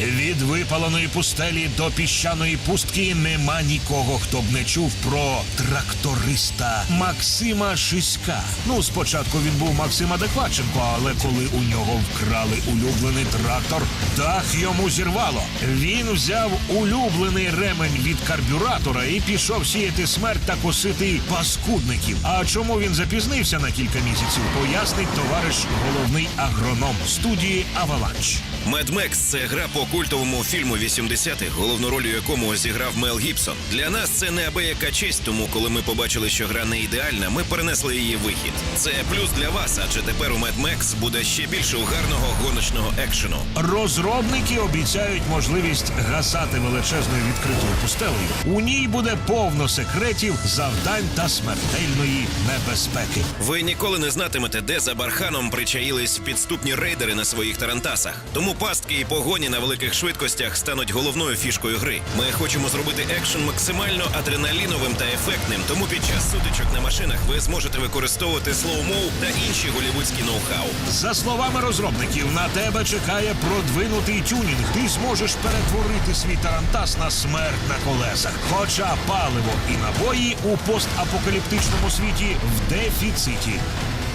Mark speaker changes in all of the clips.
Speaker 1: Від випаленої пустелі до піщаної пустки нема нікого, хто б не чув про тракториста Максима Шиська. Ну, спочатку він був Максим Адекваченко, але коли у нього вкрали улюблений трактор, дах йому зірвало. Він взяв улюблений ремень від карбюратора і пішов сіяти смерть та косити паскудників. А чому він запізнився на кілька місяців, пояснить товариш головний агроном студії Аваланч.
Speaker 2: Max – це гра по культовому фільму 80-х, головну роль у якому зіграв Мел Гібсон. Для нас це неабияка честь, тому коли ми побачили, що гра не ідеальна, ми перенесли її вихід. Це плюс для вас, адже тепер у Mad Max буде ще більше угарного гоночного екшену.
Speaker 1: Розробники обіцяють можливість гасати величезною відкритою пустелею. У ній буде повно секретів, завдань та смертельної небезпеки.
Speaker 2: Ви ніколи не знатимете, де за барханом причаїлись підступні рейдери на своїх тарантасах. Тому пастки і погоні на великих швидкостях стануть головною фішкою гри. Ми хочемо зробити екшен максимально адреналіновим та ефектним. Тому під час сутичок на машинах ви зможете використовувати слоумоу та інші голівудські ноу-хау.
Speaker 1: За словами розробників, на тебе чекає продвинутий тюнінг. Ти зможеш перетворити свій тарантас на смерть на колесах. Хоча паливо і набої у постапокаліптичному світі в дефіциті.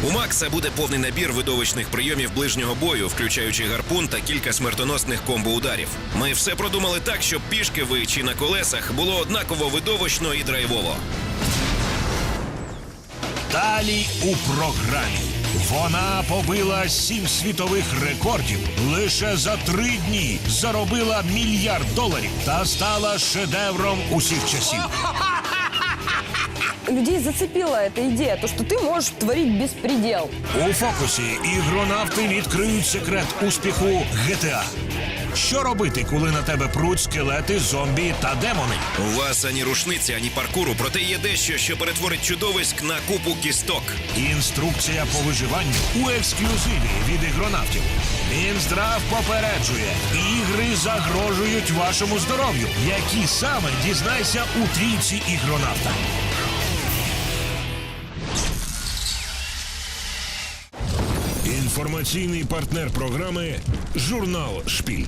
Speaker 2: У Макса буде повний набір видовищних прийомів ближнього бою, включаючи гарпун та кілька смертоносних комбо-ударів. Ми все продумали так, щоб пішки ви чи на колесах було однаково видовищно і драйвово.
Speaker 1: Далі у програмі. Вона побила сім світових рекордів лише за три дні заробила мільярд доларів та стала шедевром усіх часів.
Speaker 3: Людей зацепила эта идея, то, что ты можешь творить беспредел.
Speaker 1: У фокусі ігронавти відкриють секрет успіху GTA. Що робити, коли на тебе пруть скелети, зомбі та демони?
Speaker 2: У вас ані рушниці, ані паркуру, проте є дещо, що перетворить чудовиськ на купу кісток.
Speaker 1: Інструкція по виживанню у ексклюзиві від ігронавтів. Мінздрав попереджує, ігри загрожують вашому здоров'ю. Які саме дізнайся у трійці ігронавта.
Speaker 4: Інформаційний партнер програми Журнал Шпіль.